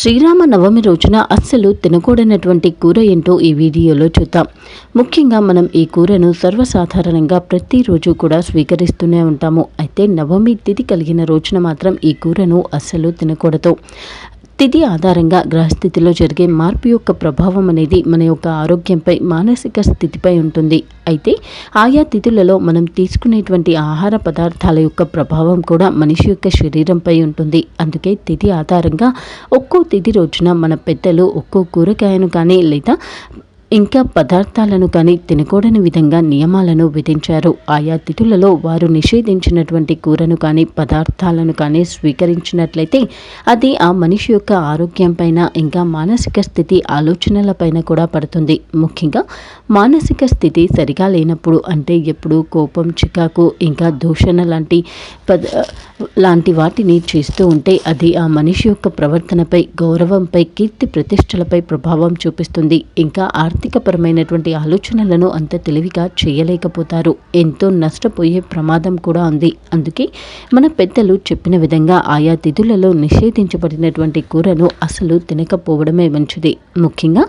శ్రీరామ నవమి రోజున అస్సలు తినకూడనటువంటి కూర ఏంటో ఈ వీడియోలో చూద్దాం. ముఖ్యంగా మనం ఈ కూరను సర్వసాధారణంగా ప్రతిరోజు కూడా స్వీకరిస్తూనే ఉంటాము. అయితే నవమి తిథి కలిగిన రోజున మాత్రం ఈ కూరను అస్సలు తినకూడదు. తిథి ఆధారంగా గ్రహస్థితిలో జరిగే మార్పు యొక్క ప్రభావం అనేది మన యొక్క ఆరోగ్యంపై మానసిక స్థితిపై ఉంటుంది. అయితే ఆయా తిథులలో మనం తీసుకునేటువంటి ఆహార పదార్థాల యొక్క ప్రభావం కూడా మనిషి యొక్క శరీరంపై ఉంటుంది. అందుకే తిథి ఆధారంగా ఒక్కో తిథి రోజున మన పెద్దలు ఒక్కో కూరగాయను కానీ లేదా ఇంకా పదార్థాలను కానీ తినకూడని విధంగా నియమాలను విధించారు. ఆయా తిథులలో వారు నిషేధించినటువంటి కూరను కానీ పదార్థాలను కానీ స్వీకరించినట్లయితే అది ఆ మనిషి యొక్క ఆరోగ్యం పైన ఇంకా మానసిక స్థితి ఆలోచనలపైన కూడా పడుతుంది. ముఖ్యంగా మానసిక స్థితి సరిగా లేనప్పుడు అంటే ఎప్పుడు కోపం చికాకు ఇంకా దూషణ లాంటి పద లాంటి వాటిని చేస్తూ ఉంటే అది ఆ మనిషి యొక్క ప్రవర్తనపై గౌరవంపై కీర్తి ప్రతిష్టలపై ప్రభావం చూపిస్తుంది. ఇంకా ఆర్థికపరమైనటువంటి ఆలోచనలను అంత తెలివిగా చేయలేకపోతారు. ఎంతో నష్టపోయే ప్రమాదం కూడా ఉంది. అందుకే మన పెద్దలు చెప్పిన విధంగా ఆయా తిథులలో నిషేధించబడినటువంటి కూరను అసలు తినకపోవడమే మంచిది. ముఖ్యంగా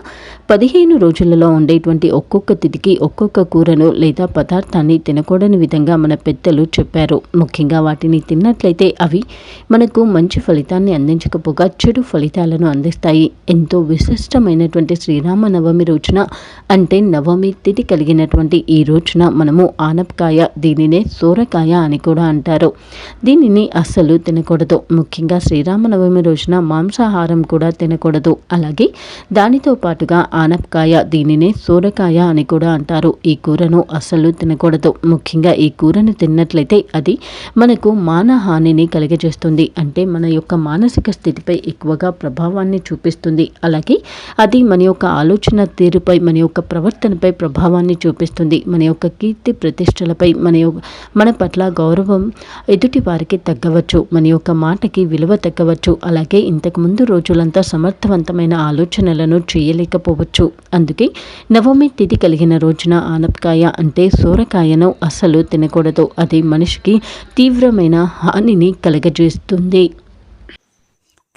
పదిహేను రోజులలో ఉండేటువంటి ఒక్కొక్క తిథికి ఒక్కొక్క కూరను లేదా పదార్థాన్ని తినకూడని విధంగా మన పెద్దలు చెప్పారు. ముఖ్యంగా వాటిని తిన్నట్లయితే అవి మనకు మంచి ఫలితాన్ని అందించకపోగా చెడు ఫలితాలను అందిస్తాయి. ఎంతో విశిష్టమైనటువంటి శ్రీరామనవమి రోజున అంటే నవమి తిథి కలిగినటువంటి ఈ రోజున మనము ఆనపకాయ దీనినే సోరకాయ అని కూడా అంటారు. దీనిని అస్సలు తినకూడదు. ముఖ్యంగా శ్రీరామనవమి రోజున మాంసాహారం కూడా తినకూడదు. అలాగే దానితో పాటుగా ఆనపకాయ దీనినే సోరకాయ అని కూడా అంటారు. ఈ కూరను అస్సలు తినకూడదు. ముఖ్యంగా ఈ కూరను తిన్నట్లయితే అది మనకు మానహానిని కలిగజేస్తుంది. అంటే మన యొక్క మానసిక స్థితిపై ఎక్కువగా ప్రభావాన్ని చూపిస్తుంది. అలాగే అది మన యొక్క ఆలోచన తీరుపై మన యొక్క ప్రవర్తనపై ప్రభావాన్ని చూపిస్తుంది. మన యొక్క కీర్తి ప్రతిష్టలపై మన మన పట్ల గౌరవం ఎదుటి వారికి తగ్గవచ్చు. మన యొక్క మాటకి విలువ తగ్గవచ్చు. అలాగే ఇంతకుముందు రోజులంతా సమర్థవంతమైన ఆలోచనలను చేయలేకపోవచ్చు. అందుకే నవమి తిథి కలిగిన రోజున ఆనపకాయ అంటే సూరకాయను అస్సలు తినకూడదు. అది మనిషికి తీవ్రమైన హానిని కలగజేస్తుంది.